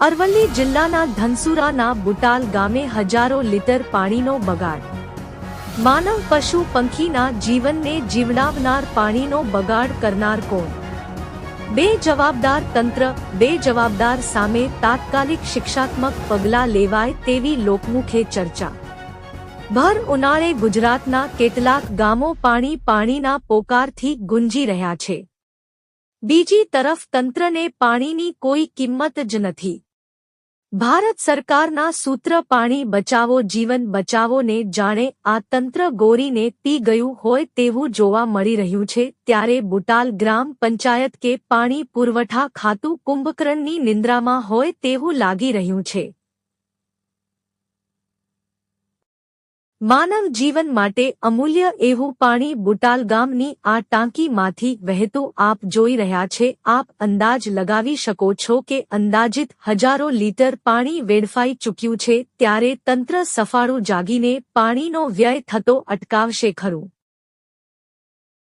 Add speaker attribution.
Speaker 1: અરવલ્લી જિલ્લાના ધનસુરાના બુટાલ ગામે હજારો લીટર પાણીનો બગાડ. માનવ પશુ પંખીના જીવનને જીવડાવનાર પાણીનો બગાડ કરનાર કોણ? બે જવાબદાર તંત્ર બે જવાબદાર સામે તાત્કાલિક શિક્ષાત્મક પગલાં લેવાય તેવી લોકમુખે ચર્ચા. ભર ઉનાળે ગુજરાતના કેટલાક ગામો પાણી પાણીના પોકારથી ગુંજી રહ્યા છે. બીજી તરફ તંત્રને પાણીની કોઈ કિંમત જ નથી. ભારત સરકારના સૂત્ર પાણી બચાવો, જીવન બચાવોને જાણે આ તંત્ર ગોરીને પી ગયું હોય તેવું જોવા મળી રહ્યું છે, ત્યારે બુટાલ ગ્રામ પંચાયત કે પાણી પુરવઠા ખાતું કુંભકર્ણની નિંદ્રામાં હોય તેવું લાગી રહ્યું છે. માનવ જીવન માટે અમૂલ્ય એવું પાણી બુટાલ ગામની આ ટાંકીમાંથી વહેતું આપ જોઈ રહ્યા છે. આપ અંદાજ લગાવી શકો છો કે અંદાજિત હજારો લીટર પાણી વેડફાઈ ચૂક્યું છે. ત્યારે તંત્ર સફાળું જાગીને પાણીનો વ્યય થતો અટકાવશે ખરું.